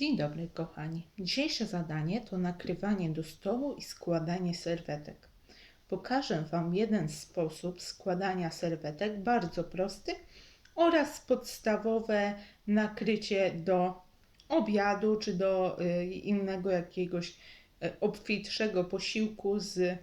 Dzień dobry, kochani. Dzisiejsze zadanie to nakrywanie do stołu i składanie serwetek. Pokażę Wam jeden sposób składania serwetek, bardzo prosty, oraz podstawowe nakrycie do obiadu czy do y, innego jakiegoś y, obfitszego posiłku z.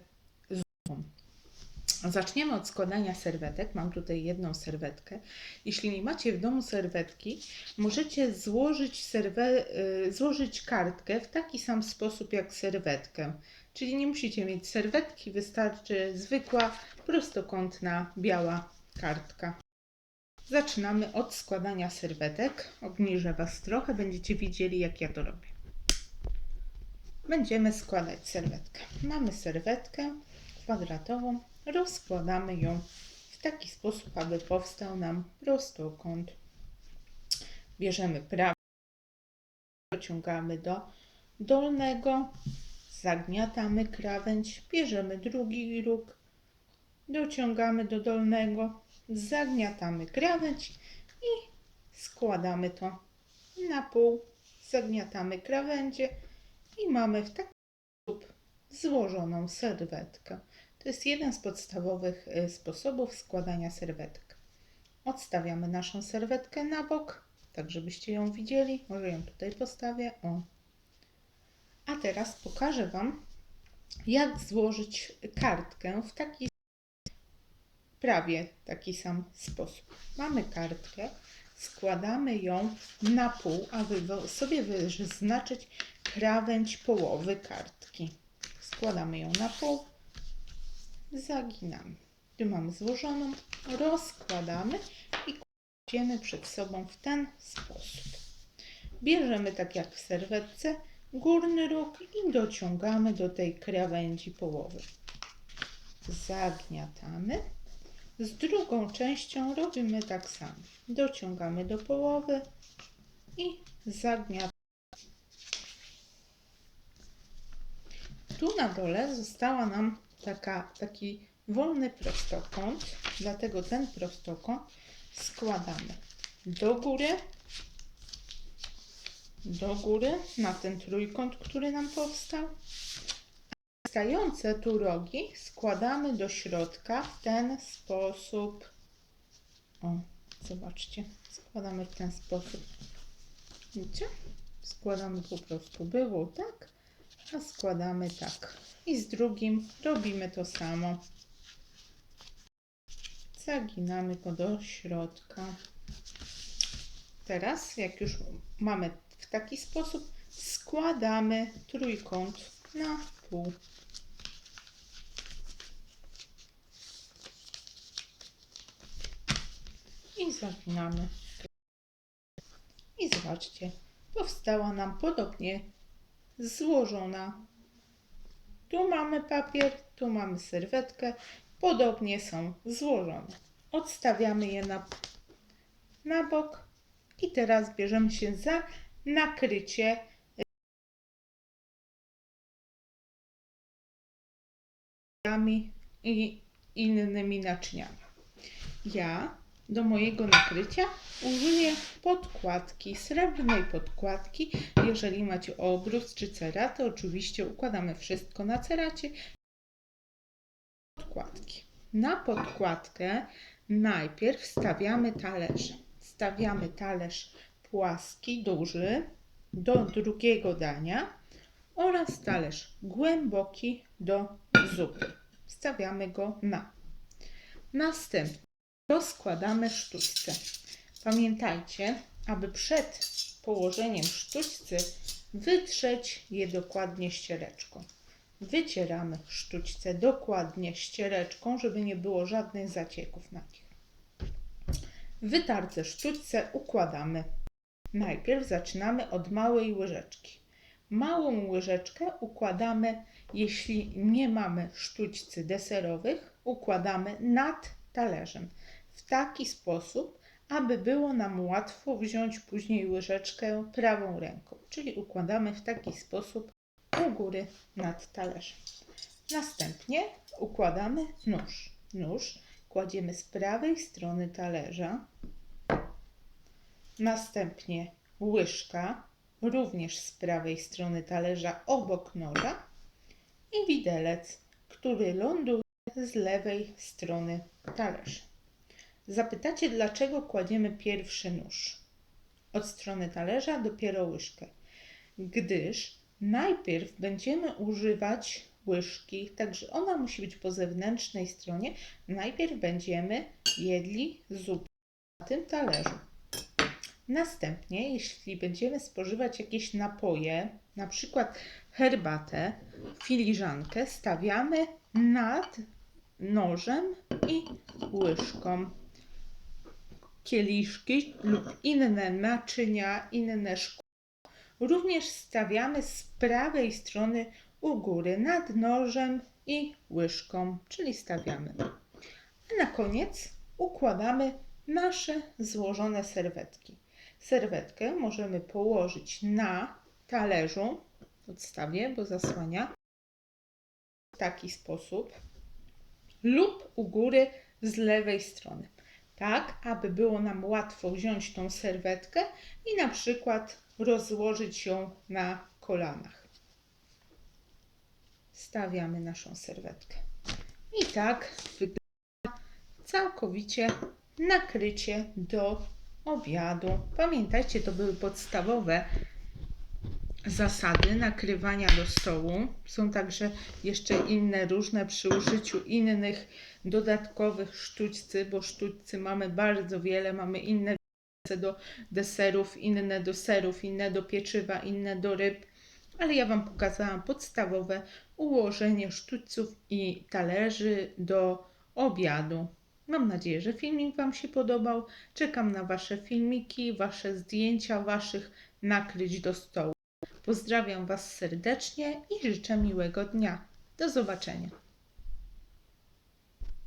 Zaczniemy od składania serwetek. Mam tutaj jedną serwetkę. Jeśli nie macie w domu serwetki, możecie złożyć, serwe, y, złożyć kartkę w taki sam sposób jak serwetkę. Czyli nie musicie mieć serwetki, wystarczy zwykła, prostokątna, biała kartka. Zaczynamy od składania serwetek. Obniżę Was trochę, będziecie widzieli jak ja to robię. Będziemy składać serwetkę. Mamy serwetkę kwadratową, rozkładamy ją w taki sposób, aby powstał nam prostokąt. Bierzemy prawy, dociągamy do dolnego, zagniatamy krawędź, bierzemy drugi róg, dociągamy do dolnego, zagniatamy krawędź i składamy to na pół, zagniatamy krawędzie i mamy w taki sposób złożoną serwetkę. To jest jeden z podstawowych y, sposobów składania serwetek. Odstawiamy naszą serwetkę na bok, tak żebyście ją widzieli. Może ją tutaj postawię. O. A teraz pokażę Wam, jak złożyć kartkę w taki prawie taki sam sposób. Mamy kartkę, składamy ją na pół, aby sobie wyznaczyć krawędź połowy kartki. Składamy ją na pół, zaginamy. Tu mamy złożoną, rozkładamy i kładziemy przed sobą w ten sposób. Bierzemy tak jak w serwetce górny róg i dociągamy do tej krawędzi połowy. Zagniatamy. Z drugą częścią robimy tak samo. Dociągamy do połowy i zagniatamy. Tu na dole została nam taka, taki wolny prostokąt, dlatego ten prostokąt składamy do góry, do góry na ten trójkąt, który nam powstał. Stające tu rogi składamy do środka w ten sposób. O, zobaczcie, składamy w ten sposób. Widzicie? Składamy po prostu było tak, a składamy tak. I z drugim robimy to samo. Zaginamy go do środka. Teraz, jak już mamy w taki sposób, składamy trójkąt na pół. I zaginamy. I zobaczcie, powstała nam podobnie złożona. Tu mamy papier, tu mamy serwetkę. Podobnie są złożone. Odstawiamy je na, na bok i teraz bierzemy się za nakrycie i innymi naczyniami. Ja do mojego nakrycia użyję podkładki, srebrnej podkładki. Jeżeli macie obrus czy ceratę, oczywiście układamy wszystko na ceracie. Podkładki. Na podkładkę najpierw stawiamy talerze. Stawiamy talerz płaski, duży do drugiego dania oraz talerz głęboki do zupy. Stawiamy go na. Następnie rozkładamy sztućce. Pamiętajcie, aby przed położeniem sztućcy wytrzeć je dokładnie ściereczką. Wycieramy sztućce dokładnie ściereczką, żeby nie było żadnych zacieków na nich. Wytarte sztućce układamy. Najpierw zaczynamy od małej łyżeczki. Małą łyżeczkę układamy, jeśli nie mamy sztućcy deserowych, układamy nad talerzem w taki sposób, aby było nam łatwo wziąć później łyżeczkę prawą ręką. Czyli układamy w taki sposób u góry nad talerzem. Następnie układamy nóż. Nóż kładziemy z prawej strony talerza. Następnie łyżka również z prawej strony talerza obok noża i widelec, który ląduje z lewej strony talerza. Zapytacie, dlaczego kładziemy pierwszy nóż od strony talerza, dopiero łyżkę? Gdyż najpierw będziemy używać łyżki, także ona musi być po zewnętrznej stronie. Najpierw będziemy jedli zupę na tym talerzu. Następnie, jeśli będziemy spożywać jakieś napoje, na przykład herbatę, filiżankę, stawiamy nad nożem i łyżką. Kieliszki lub inne naczynia, inne szkło również stawiamy z prawej strony u góry nad nożem i łyżką, czyli stawiamy. A na koniec układamy nasze złożone serwetki. Serwetkę możemy położyć na talerzu, odstawię, bo zasłania, w taki sposób, lub u góry z lewej strony. Tak, aby było nam łatwo wziąć tą serwetkę i na przykład rozłożyć ją na kolanach. Stawiamy naszą serwetkę. I tak wygląda całkowicie nakrycie do obiadu. Pamiętajcie, to były podstawowe zasady nakrywania do stołu. Są także jeszcze inne różne przy użyciu innych dodatkowych sztućcy, bo sztućcy mamy bardzo wiele, mamy inne do deserów, inne do serów, inne do pieczywa, inne do ryb, ale ja Wam pokazałam podstawowe ułożenie sztućców i talerzy do obiadu. Mam nadzieję, że filmik Wam się podobał. Czekam na Wasze filmiki, Wasze zdjęcia Waszych nakryć do stołu. Pozdrawiam Was serdecznie i życzę miłego dnia. Do zobaczenia.